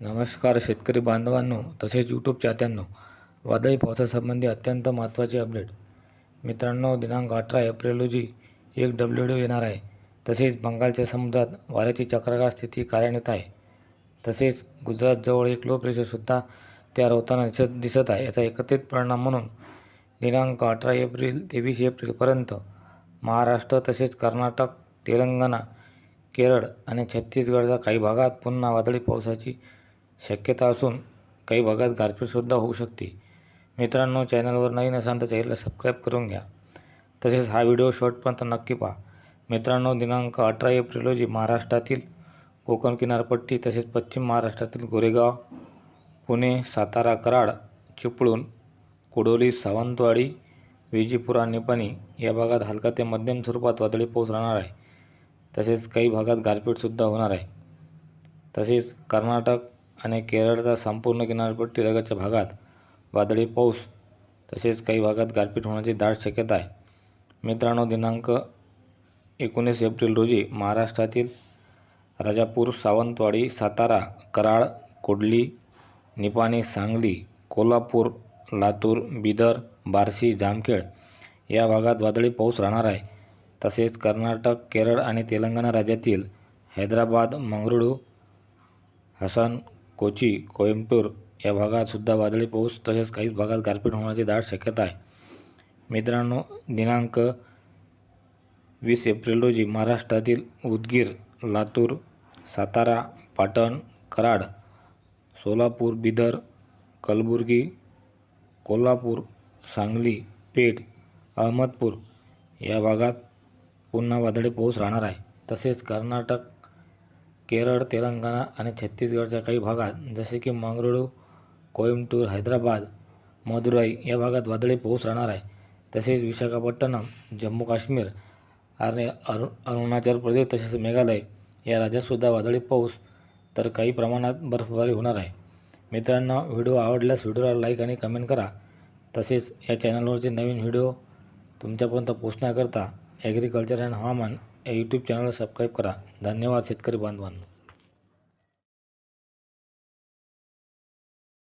नमस्कार शेतकरी बांधवांनो तसेच यूट्यूब चाहत्यांनो. वादळी पावसासंबंधी अत्यंत महत्त्वाचे अपडेट. मित्रांनो दिनांक अठरा एप्रिल रोजी एक डब्ल्यू डी येणार आहे. तसेच बंगालच्या समुद्रात वाऱ्याची चक्राकार स्थिती कार्यान्वित आहे. तसेच गुजरातजवळ एक लो प्रेशरसुद्धा तयार होताना दिसत दिसत आहे. याचा एकत्रित परिणाम म्हणून दिनांक अठरा एप्रिल तेवीस एप्रिलपर्यंत महाराष्ट्र तसेच कर्नाटक तेलंगणा केरळ आणि छत्तीसगडच्या काही भागात पुन्हा वादळी पावसाची शक्यता असून काही भागात गारपीटसुद्धा होऊ शकते. मित्रांनो चॅनलवर नवीन असाल तर चॅनलला सबस्क्राईब करून घ्या. तसेच हा व्हिडिओ शॉर्टपर्यंत नक्की पहा. मित्रांनो दिनांक अठरा एप्रिल रोजी महाराष्ट्रातील कोकण किनारपट्टी तसेच पश्चिम महाराष्ट्रातील गोरेगाव पुणे सातारा कराड चिपळूण कुडोली सावंतवाडी विजीपुरा निपाणी या भागात हलका ते मध्यम स्वरूपात वादळी पाऊस राहणार आहे. तसेच काही भागात गारपीटसुद्धा होणार आहे. तसेच कर्नाटक आणि केरळचा संपूर्ण किनारपट्टी लगतच्या भागात वादळी पाऊस तसेच काही भागात गारपीट होण्याची दाट शक्यता आहे. मित्रांनो दिनांक एकोणीस एप्रिल रोजी महाराष्ट्रातील राजापूर सावंतवाडी सातारा कराड कोडली निपाणी सांगली कोल्हापूर लातूर बिदर बार्शी जामखेड या भागात वादळी पाऊस राहणार आहे. तसेच कर्नाटक केरळ आणि तेलंगणा राज्यातील हैदराबाद मंगळुरू हसन कोची कोइंबतूर या भागात सुद्धा वादळी पाऊस तसेच काही भागात गारपीट होण्याची दाट शक्यता आहे. मित्रांनो दिनांक वीस एप्रिल रोजी महाराष्ट्रातील उदगीर लातूर सातारा पाटण कराड सोलापूर बिदर कलबुर्गी कोल्हापूर सांगली पेठ अहमदपूर या भागात पुन्हा वादळी पाऊस राहणार आहे. तसेच कर्नाटक केरळ तेलंगणा आणि छत्तीसगडच्या काही भागात जसे की मंगळुरू कोईमटूर हैदराबाद मदुराई या भागात वादळी पाऊस राहणार आहे. तसेच विशाखापट्टणम जम्मू काश्मीर आणि अरु अरुणाचल प्रदेश तसेच मेघालय या राज्यातसुद्धा वादळी पाऊस तर काही प्रमाणात बर्फबारी होणार आहे. मित्रांनो व्हिडिओ आवडल्यास व्हिडिओला लाईक आणि कमेंट करा. तसेच या चॅनलवरचे नवीन व्हिडिओ तुमच्यापर्यंत पोचण्याकरता ॲग्रिकल्चर अँड हवामान या यूट्यूब चॅनलला सबस्क्राईब करा. धन्यवाद शेतकरी बांधवांनो.